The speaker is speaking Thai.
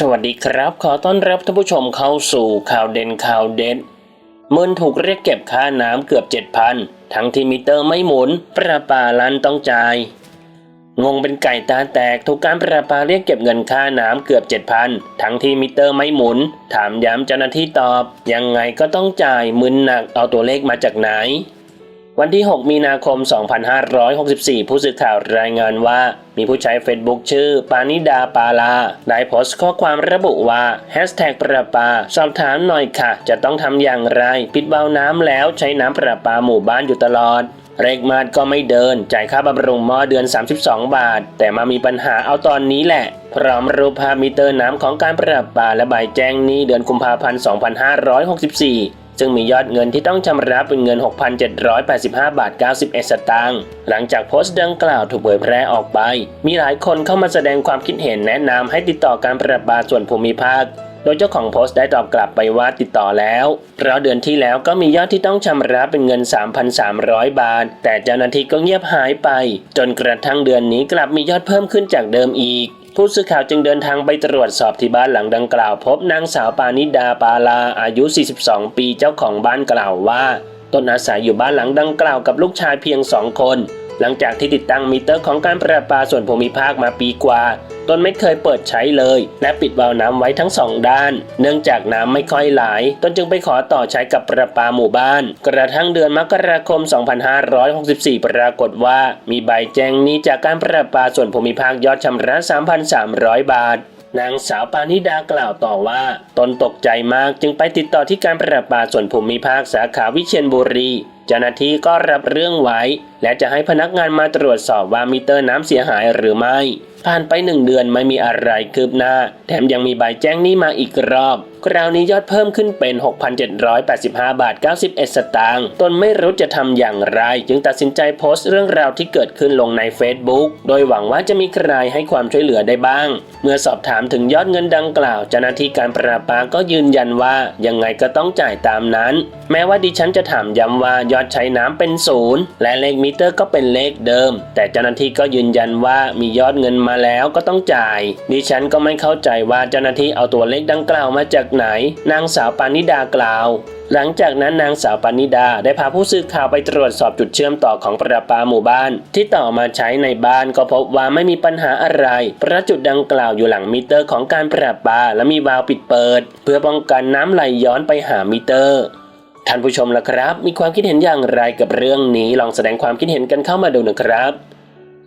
สวัสดีครับ ขอต้อนรับท่านผู้ชมเข้าสู่ข่าวเด่นข่าวเด็ดมึนถูกเรียกเก็บค่าน้ำเกือบ 7,000 ทั้งที่มิเตอร์ไม่หมุน ประปาลันต้องจ่าย งงเป็นไก่ตาแตกถูกการประปาเรียกเก็บเงินค่าน้ำเกือบ 7,000 ทั้งที่มิเตอร์ไม่หมุน ถามย้ำเจ้าหน้าที่ตอบ ยังไงก็ต้องจ่ายมึนหนักเอาตัวเลขมาจากไหน วันที่ 6 มีนาคม 2564 ผู้สื่อข่าวรายงานว่า มีผู้ใช้ Facebook ชื่อ ปานิดาปาลา ได้โพสต์ข้อความระบุว่า Hashtag ประปา สอบถามหน่อยค่ะ จะต้องทำอย่างไร ปิดเบาน้ำแล้วใช้น้ำประปาหมู่บ้านอยู่ตลอด เรกมาดก็ไม่เดิน จ่ายค่าบำรุงหม้อเดือน 32 บาท แต่มามีปัญหาเอาตอนนี้แหละ พร้อมรูปภาพมิเตอร์น้ำของการประปาและใบแจ้งหนี้เดือนกุมภาพันธ์ 2564 ซึ่งมียอดเงินที่ต้องชำระเป็นเงิน 6,785 บาท 91 สตางค์หลังจากโพสต์ดังกล่าวถูกเผยแพร่ออกไป มีหลายคนเข้ามาแสดงความคิดเห็นแนะนำให้ติดต่อการประปาส่วนภูมิภาคโดยเจ้าของโพสต์ได้ตอบกลับไปว่าติดต่อแล้ว เพราะเดือนที่แล้วก็มียอดที่ต้องชำระเป็นเงิน 3,300 บาท แต่เจ้าหน้าที่ก็เงียบหายไป จนกระทั่งเดือนนี้กลับมียอดเพิ่มขึ้นจากเดิมอีก ผู้สื่อข่าวจึงเดินทางไปตรวจสอบที่บ้านหลังดังกล่าว พบนางสาวปานิดาปาลาอายุ 42 ปีเจ้าของบ้านกล่าวว่าตนอาศัยอยู่บ้านหลังดังกล่าวกับลูกชายเพียงสองคน หลังจากที่ติดตั้งมิเตอร์ของการประปาส่วนภูมิภาคมาปีกว่า ตนไม่เคยเปิดใช้เลย และปิดวาล์วน้ำไว้ทั้งสองด้าน เนื่องจากน้ำไม่ค่อยไหลตนจึงไปขอต่อใช้กับประปาหมู่บ้าน กระทั่งเดือนมกราคม 2564 ปรากฏว่า มีใบแจ้งหนี้จากการประปาส่วนภูมิภาคยอดชำระ 3,300 บาท นางสาวปานิดากล่าวต่อว่า ตนตกใจมากจึงไปติดต่อที่การประปาส่วนภูมิภาคสาขาวิเชียรบุรี เจ้าหน้าที่ก็รับเรื่องไว้ และจะให้พนักงานมาตรวจสอบว่ามิเตอร์น้ำเสียหายหรือไม่ ผ่านไปหนึ่งเดือนไม่มีอะไรคืบหน้า แถมยังมีใบแจ้งหนี้มาอีกรอบ คราวนี้ยอดเพิ่มขึ้นเป็น 6,785 บาท 91 สตางค์ตนไม่รู้จะทำอย่างไร จึงตัดสินใจโพสต์เรื่องราวที่เกิดขึ้นลงใน Facebook โดยหวังว่าจะมีใครให้ความช่วยเหลือได้บ้าง เมื่อสอบถามถึงยอดเงินดังกล่าวเจ้าหน้าที่การประปาก็ยืนยันว่ายังไงก็ต้องจ่ายตามนั้น แม้ว่าดิฉันจะถามย้ำว่ายอดใช้น้ำเป็นศูนย์และเลขมิเตอร์ก็เป็นเลขเดิม แต่เจ้าหน้าที่ก็ยืนยันว่ามียอดเงินมาแล้วก็ต้องจ่าย ดิฉันก็ไม่เข้าใจว่าเจ้าหน้าที่เอาตัวเลขดังกล่าวมาจากไหน นางสาวปานิดากล่าว หลังจากนั้นนางสาวปานิดาได้พาผู้สื่อข่าวไปตรวจสอบจุดเชื่อมต่อของประปาหมู่บ้าน ที่ต่อมาใช้ในบ้านก็พบว่าไม่มีปัญหาอะไรเพราะจุดดังกล่าวอยู่หลังมิเตอร์ของการประปาและมีวาล์วปิดเปิด เพื่อป้องกันน้ำไหลย้อนไปหามิเตอร์ท่านผู้ชมล่ะครับ มีความคิดเห็นอย่างไรกับเรื่องนี้ ลองแสดงความคิดเห็นกันเข้ามาดูนะครับ